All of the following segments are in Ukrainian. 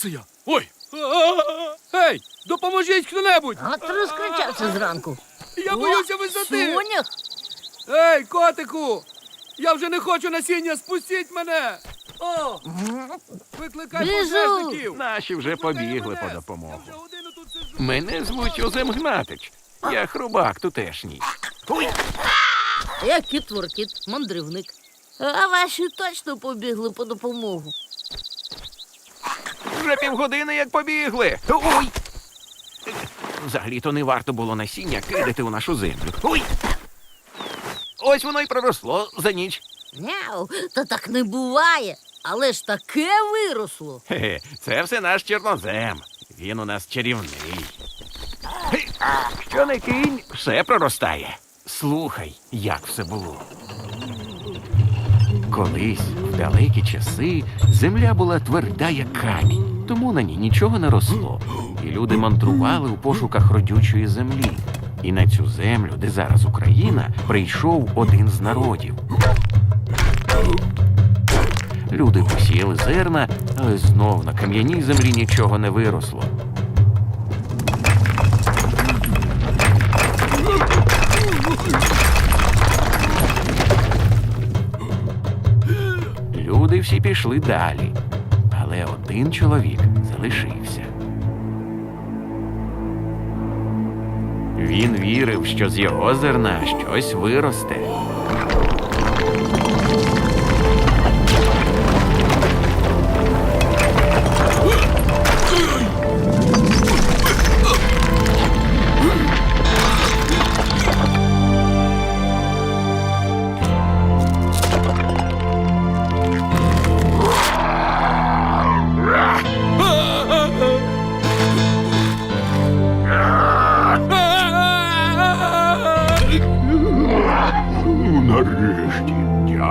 це я? Ой! Гей, допоможіть хто-небудь! От розкричався зранку. Я боюся висоти! Сонях? Ей, котику! Я вже не хочу насіння, спустіть мене! О! Викликай Біжу! пожежників! Наші вже побігли по допомогу. Я вже годину тут сиджу. Мене звуть Озем Гнатич. Я хрубак тутешній. Ой, Я кіт воркіт, мандрівник. А ваші точно побігли по допомогу. Вже півгодини як побігли. Ой! Взагалі-то не варто було насіння кидати у нашу землю. Ой! Ось воно й проросло за ніч. Няу, та так не буває. Але ж таке виросло. Хе-хе, це все наш чорнозем. Він у нас чарівний. Гей, Що не кинь, все проростає. Слухай, як все було. Колись, далекі часи, земля була тверда, як камінь, тому на ній нічого не росло. І люди мандрували у пошуках родючої землі. І на цю землю, де зараз Україна, прийшов один з народів. Люди посіяли зерна, але знов на кам'яній землі нічого не виросло. Всі пішли далі, але один чоловік залишився. Він вірив, що з його зерна щось виросте.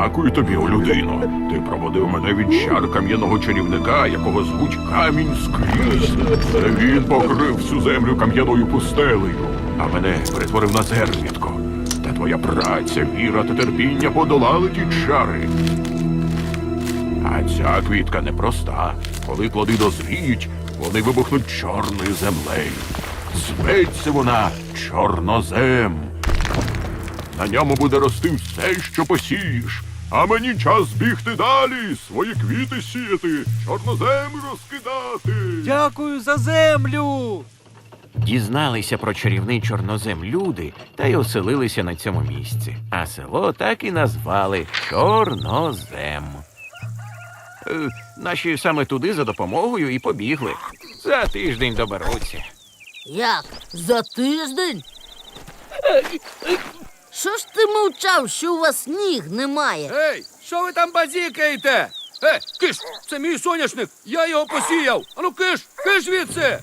Дякую тобі, о людино. Ти проводив мене від чар кам'яного чарівника, якого звуть камінь скрізь. Він покрив всю землю кам'яною пустелею, а мене перетворив на зернятко. Та твоя праця, віра та терпіння подолали ті чари. А ця квітка непроста. Коли плоди дозріють, вони вибухнуть чорною землею. Зветься вона чорнозем. На ньому буде рости все, що посієш. А мені час бігти далі, свої квіти сіяти, чорнозем розкидати. Дякую за землю! Дізналися про чарівний чорнозем люди та й оселилися на цьому місці. А село так і назвали Чорнозем. Е, наші саме туди за допомогою і побігли. За тиждень доберуться. Як? За тиждень? Що ж ти мовчав, що у вас ніг немає? Ей, що ви там базікаєте? Ей, киш, це мій соняшник, я його посіяв. Ану киш, киш звідси!